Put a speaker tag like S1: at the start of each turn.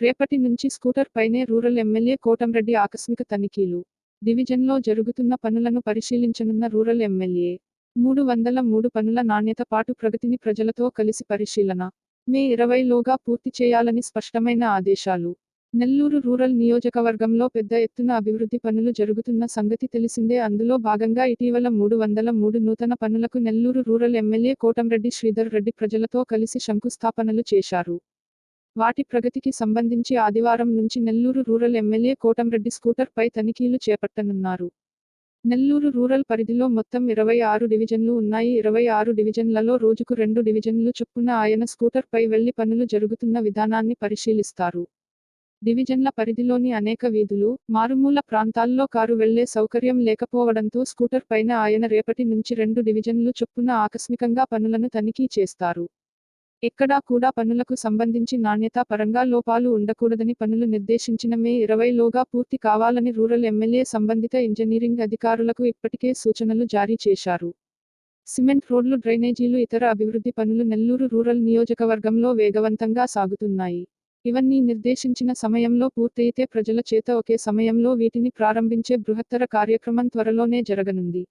S1: రేపటి నుంచి స్కూటర్ పైనే రూరల్ ఎమ్మెల్యే కోటంరెడ్డి ఆకస్మిక తనిఖీలు. డివిజన్లో జరుగుతున్న పనులను పరిశీలించనున్న రూరల్ ఎమ్మెల్యే. మూడు వందల మూడు పనుల నాణ్యత పాటు ప్రగతిని ప్రజలతో కలిసి పరిశీలన. మే ఇరవైలోగా పూర్తి చేయాలని స్పష్టమైన ఆదేశాలు. నెల్లూరు రూరల్ నియోజకవర్గంలో పెద్ద ఎత్తున అభివృద్ధి పనులు జరుగుతున్న సంగతి తెలిసిందే. అందులో భాగంగా ఇటీవల మూడు వందల మూడు నూతన పనులకు నెల్లూరు రూరల్ ఎమ్మెల్యే కోటంరెడ్డి శ్రీధర్ రెడ్డి ప్రజలతో కలిసి శంకుస్థాపనలు చేశారు. వాటి ప్రగతికి సంబంధించి ఆదివారం నుంచి Nellore rural MLA Kotamreddy scooter పై తనిఖీలు చేపట్టనున్నారు. నెల్లూరు రూరల్ పరిధిలో మొత్తం ఇరవై ఆరు డివిజన్లు ఉన్నాయి. ఇరవై ఆరు డివిజన్లలో రోజుకు రెండు డివిజన్లు చొప్పున ఆయన స్కూటర్ పై వెళ్ళి పనులు జరుగుతున్న విధానాన్ని పరిశీలిస్తారు. డివిజన్ల పరిధిలోని అనేక వీధులు మారుమూల ప్రాంతాల్లో కారు వెళ్ళే సౌకర్యం లేకపోవడంతో స్కూటర్ పైన ఆయన రేపటి నుంచి రెండు డివిజన్లు చొప్పున ఆకస్మికంగా పనులను తనిఖీ చేస్తారు. ఎక్కడా కూడా పనులకు సంబంధించి నాణ్యతా పరంగా లోపాలు ఉండకూడదని పనులు నిర్దేశించిన మే ఇరవైలోగా పూర్తి కావాలని రూరల్ ఎమ్మెల్యే సంబంధిత ఇంజనీరింగ్ అధికారులకు ఇప్పటికే సూచనలు జారీ చేశారు. సిమెంట్ రోడ్లు డ్రైనేజీలు ఇతర అభివృద్ధి పనులు నెల్లూరు రూరల్ నియోజకవర్గంలో వేగవంతంగా సాగుతున్నాయి. ఇవన్నీ నిర్దేశించిన సమయంలో పూర్తయితే ప్రజల చేత ఒకే సమయంలో వీటిని ప్రారంభించే బృహత్తర కార్యక్రమం త్వరలోనే జరగనుంది.